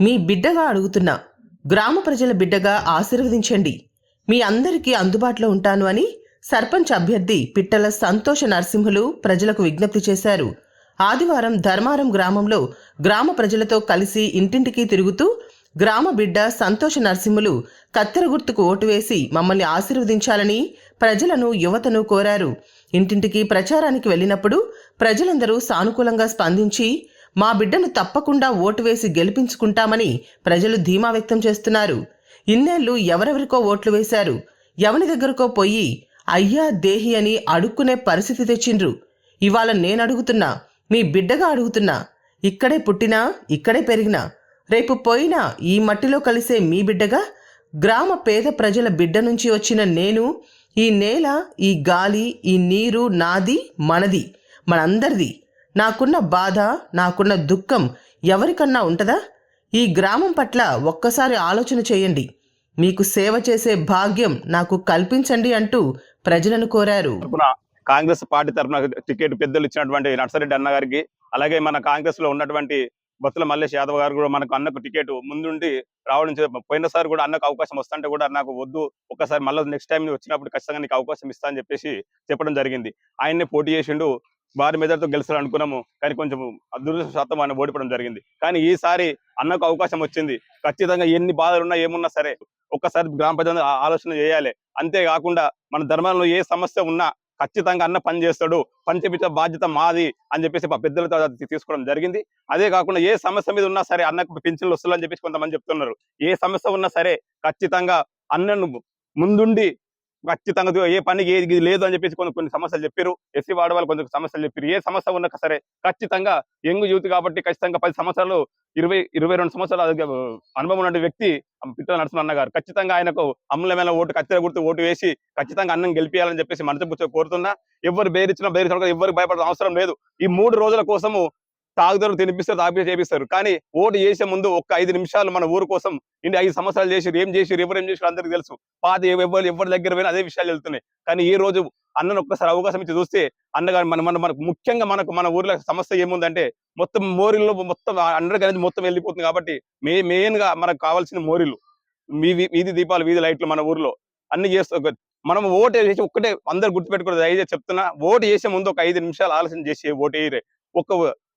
మీ బిడ్డగా అడుగుతున్నా గ్రామ ప్రజల బిడ్డగా ఆశీర్వదించండి. మీ అందరికీ అందుబాటులో ఉంటాను అని సర్పంచ్ అభ్యర్థి పిట్టల సంతోష నరసింహులు ప్రజలకు విజ్ఞప్తి చేశారు. ఆదివారం ధర్మారం గ్రామంలో గ్రామ ప్రజలతో కలిసి ఇంటింటికి తిరుగుతూ గ్రామ బిడ్డ సంతోష నరసింహులు కత్తెర గుర్తుకు ఓటు వేసి మమ్మల్ని ఆశీర్వదించాలని ప్రజలను యువతను కోరారు. ఇంటింటికి ప్రచారానికి వెళ్ళినప్పుడు ప్రజలందరూ సానుకూలంగా స్పందించి మా బిడ్డను తప్పకుండా ఓటు వేసి గెలిపించుకుంటామని ప్రజలు ధీమా వ్యక్తం చేస్తున్నారు. ఇన్నేళ్ళు ఎవరెవరికో ఓట్లు వేశారు. ఎవని దగ్గరకో పోయి అయ్యా దేహి అని అడుక్కునే పరిస్థితి తెచ్చిండ్రు. ఇవాళ నేను అడుగుతున్నా మీ బిడ్డగా అడుగుతున్నా ఇక్కడే పుట్టినా ఇక్కడే పెరిగినా రేపు పోయినా ఈ మట్టిలో కలిసే మీ బిడ్డగా గ్రామ పేద ప్రజల బిడ్డ నుంచి వచ్చిన నేను ఈ నేల ఈ గాలి ఈ నీరు నాది మనది మనందరిది. నాకున్న బాధ నాకున్న దుఃఖం ఎవరికన్నా ఉంటదా? ఈ గ్రామం పట్ల ఒక్కసారి ఆలోచన చేయండి. మీకు సేవ చేసే భాగ్యం నాకు కల్పించండి అంటూ ప్రజలను కోరారు. కాంగ్రెస్ పార్టీ తరపున టికెట్ పెద్దలు ఇచ్చినటువంటి నర్సరెడ్డి అన్న గారికి అలాగే మన కాంగ్రెస్లో ఉన్నటువంటి బొత్తుల మల్లేష్ యాదవ్ గారు కూడా మనకు అన్నకు టికెట్ ముందుండి రావడం పోయినసారి కూడా అన్నకు అవకాశం వస్తుంటే కూడా నాకు వద్దు ఒక్కసారి మళ్ళీ నెక్స్ట్ టైం వచ్చినప్పుడు ఖచ్చితంగా నీకు అవకాశం ఇస్తా అని చెప్పేసి చెప్పడం జరిగింది. ఆయన్నే పోటీ చేసిండు భారీ మెజార్టీతో గెలుస్తారు అనుకున్నాము కానీ కొంచెం అదృష్టశాతం ఆయన ఓడిపోవడం జరిగింది. కానీ ఈసారి అన్నకు అవకాశం వచ్చింది. ఖచ్చితంగా ఎన్ని బాధలు ఉన్నా ఏమున్నా సరే ఒక్కసారి గ్రామ ప్రజలు ఆలోచన చేయాలి. అంతేకాకుండా మన ధర్మంలో ఏ సమస్య ఉన్నా ఖచ్చితంగా అన్న పని చేస్తాడు. పని చేపించే బాధ్యత మాది అని చెప్పేసి మా పెద్దలతో తీసుకోవడం జరిగింది. అదే కాకుండా ఏ సమస్య మీద ఉన్నా సరే అన్నకు పింఛన్లు వస్తుందని చెప్పేసి కొంతమంది చెప్తున్నారు. ఏ సమస్య ఉన్నా సరే ఖచ్చితంగా అన్నను ముందుండి ఖచ్చితంగా ఏ పనికి ఏది ఇది లేదు అని చెప్పేసి కొన్ని కొన్ని సమస్యలు చెప్పారు ఎస్సీ వాడ వాళ్ళు కొంచెం సమస్యలు చెప్పారు ఏ సమస్య ఉన్నా సరే ఖచ్చితంగా యంగ్ యూత్ కాబట్టి ఖచ్చితంగా పది సంవత్సరాలు ఇరవై ఇరవై రెండు సంవత్సరాలు అనుభవం ఉన్న వ్యక్తి పిట్టల నరసింహన్న గారు ఖచ్చితంగా ఆయనకు అమూల్యమైన ఓటు కత్తిర గుర్తు ఓటు వేసి ఖచ్చితంగా అన్నం గెలిపియాలని చెప్పేసి మనసు కోరుతున్నా. ఎవరు బేరిచ్చినా బేరించినా ఎవరు భయపడాల్సిన అవసరం లేదు. ఈ మూడు రోజుల కోసము తాగుదరు తినిపిస్తారు తాపి చేపిస్తారు. కానీ ఓటు చేసే ముందు ఒక్క ఐదు నిమిషాలు మన ఊరు కోసం ఇంటి ఐదు సంవత్సరాలు చేసి ఏం చేసి ఎవరు ఏం చేసి అందరికీ తెలుసు. పాత ఎవరు ఎవరి దగ్గర పోయినా అదే విషయాలు వెళ్తున్నాయి. కానీ ఈ రోజు అన్నను ఒక్కసారి అవకాశం ఇచ్చి చూస్తే అన్నగారు మన మన మనకు ముఖ్యంగా మనకు మన ఊర్లో సమస్య ఏముందంటే మొత్తం మోరిల్లో మొత్తం అండర్ అనేది మొత్తం వెళ్ళిపోతుంది కాబట్టి మే మెయిన్గా మనకు కావాల్సిన మోరిలు వీధి వీధి దీపాలు వీధి లైట్లు మన ఊర్లో అన్ని చేస్తూ మనం ఓటు వేసి ఒక్కటే అందరు గుర్తుపెట్టుకోవద్దు దయచేసి చెప్తున్నా ఓటు చేసే ముందు ఒక ఐదు నిమిషాలు ఆలోచన చేసి ఓటు వేయరే. ఒక్క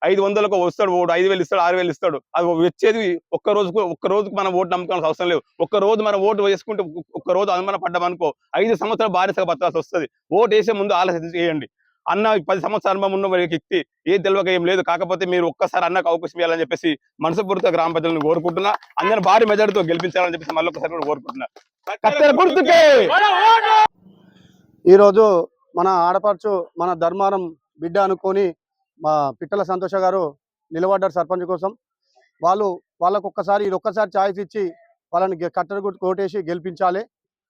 ఐదు వందలకు వస్తాడు ఓటు ఐదు వేలు ఇస్తాడు ఆరు వేలు ఇస్తాడు. అది వచ్చేది ఒక్క రోజుకు ఒక్క రోజుకు మనం ఓటు నమ్ముకోవాల్సిన అవసరం లేదు. ఒక్క రోజు మనం ఓటు వేసుకుంటే ఒక్క రోజు అనుమాన పడ్డాం అనుకో ఐదు సంవత్సరాలు బానిసగా బతకాల్సి వస్తుంది. ఓటు వేసే ముందు ఆలోచన చేయండి. అన్న పది సంవత్సరాల అనుభవం ఉన్న వ్యక్తి ఏ తెలియక ఏం లేదు. కాకపోతే మీరు ఒక్కసారి అన్నకు అవకాశం ఇవ్వాలని చెప్పేసి మనసుపూర్తిగా గ్రామ ప్రజలను కోరుకుంటున్నా. అందరిని భారీ మెజార్టీతో గెలిపించాలని చెప్పేసి మళ్ళీ ఒకసారి కూడా కోరుకుంటున్నా. ఈరోజు మన ఆడపడుచు మన ధర్మారం బిడ్డ అనుకొని మా పిట్టల సంతోష గారు నిలబడ్డారు సర్పంచ్ కోసం. వాళ్ళు వాళ్ళకు ఒక్కసారి ఇది ఒక్కసారి ఛాయిస్ ఇచ్చి వాళ్ళని గుర్తు కోటేసి గెలిపించాలి.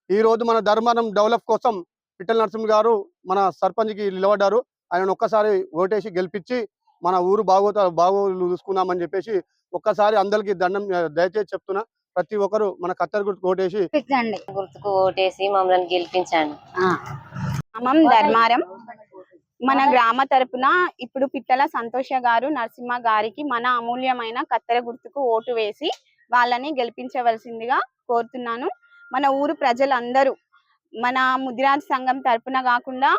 ఈ రోజు మన ధర్మారం డెవలప్ కోసం పిట్టల నరసింహ గారు మన సర్పంచ్కి నిలబడ్డారు. ఆయన ఒక్కసారి ఓటేసి గెలిపించి మన ఊరు బాగోత బాగోలు చూసుకుందామని చెప్పేసి ఒక్కసారి అందరికి దండం దయచేసి చెప్తున్నా. ప్రతి ఒక్కరు మన కత్తెర గుర్తు ఓటేసి గుర్తుకు ఓటేసి మమ్మల్ని గెలిపించండి. ధర్మారం మన గ్రామ తరపున ఇప్పుడు పిట్టల సంతోష గారు నరసింహ గారికి మన అమూల్యమైన కత్తెర గుర్తుకు ఓటు వేసి వాళ్ళని గెలిపించవలసిందిగా కోరుతున్నాను. మన ఊరు ప్రజలందరూ మన ముదిరాజ్ సంఘం తరపున కాకుండా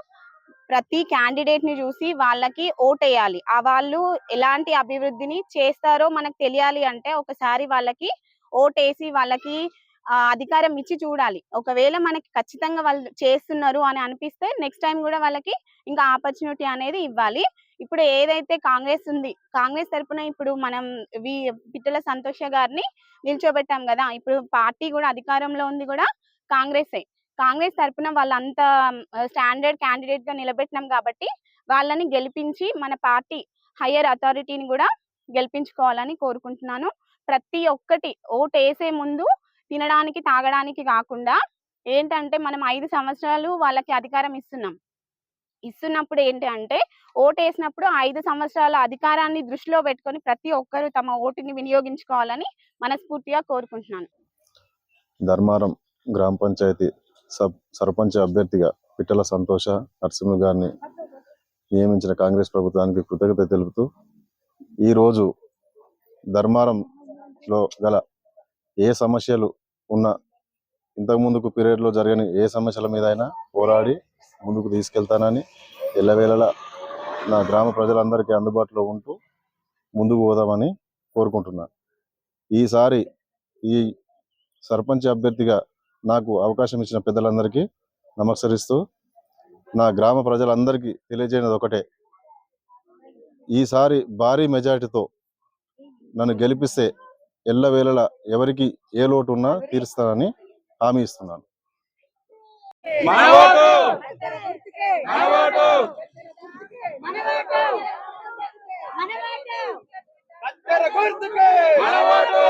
ప్రతి క్యాండిడేట్ని చూసి వాళ్ళకి ఓటేయాలి. ఆ వాళ్ళు ఎలాంటి అభివృద్ధిని చేస్తారో మనకు తెలియాలి అంటే ఒకసారి వాళ్ళకి ఓటేసి వాళ్ళకి ఆ, అధికారం ఇచ్చి చూడాలి. ఒకవేళ మనకి ఖచ్చితంగా వాళ్ళు చేస్తున్నారు అని అనిపిస్తే నెక్స్ట్ టైం కూడా వాళ్ళకి ఇంకా ఆపర్చునిటీ అనేది ఇవ్వాలి. ఇప్పుడు ఏదైతే కాంగ్రెస్ ఉంది కాంగ్రెస్ తరపున ఇప్పుడు మనం వి పిట్టల సంతోష గారిని నిల్చోబెట్టాం కదా ఇప్పుడు పార్టీ కూడా అధికారంలో ఉంది కూడా కాంగ్రెసే. కాంగ్రెస్ తరపున వాళ్ళంత స్టాండర్డ్ క్యాండిడేట్గా నిలబెట్టినాం కాబట్టి వాళ్ళని గెలిపించి మన పార్టీ హయ్యర్ అథారిటీని కూడా గెలిపించుకోవాలని కోరుకుంటున్నాను. ప్రతి ఒక్కటి ఓటు వేసే ముందు తినడానికి తాగడానికి కాకుండా ఏంటంటే మనం ఐదు సంవత్సరాలు వాళ్ళకి అధికారం ఇస్తున్నాం. ఇస్తున్నప్పుడు ఏంటి అంటే ఓటు వేసినప్పుడు ఐదు సంవత్సరాల అధికారాన్ని దృష్టిలో పెట్టుకొని ప్రతి ఒక్కరు తమ ఓటుని వినియోగించుకోవాలని మనస్ఫూర్తిగా కోరుకుంటున్నాను. ధర్మారం గ్రామ పంచాయతీ సబ్ సర్పంచ్ అభ్యర్థిగా పిట్టల సంతోష నరసింహ గారిని నియమించిన కాంగ్రెస్ ప్రభుత్వానికి కృతజ్ఞత తెలుపుతూ ఈరోజు ధర్మారం లో గల ఏ సమస్యలు ఉన్నా ఇంతకు ముందుకు పీరియడ్లో జరగని ఏ సమస్యల మీద అయినా పోరాడి ముందుకు తీసుకెళ్తానని ఎల్లవేళలా నా గ్రామ ప్రజలందరికీ అందుబాటులో ఉంటూ ముందుకు పోదామని కోరుకుంటున్నాను. ఈసారి ఈ సర్పంచ్ అభ్యర్థిగా నాకు అవకాశం ఇచ్చిన పెద్దలందరికీ నమస్కరిస్తూ నా గ్రామ ప్రజలందరికీ తెలియజేయనది ఒకటే. ఈసారి భారీ మెజారిటీతో నన్ను గెలిపిస్తే ఎల్లవేళలా ఎవరికి ఏ లోటు ఉన్నా తీరుస్తానని హామీ ఇస్తున్నాను. మన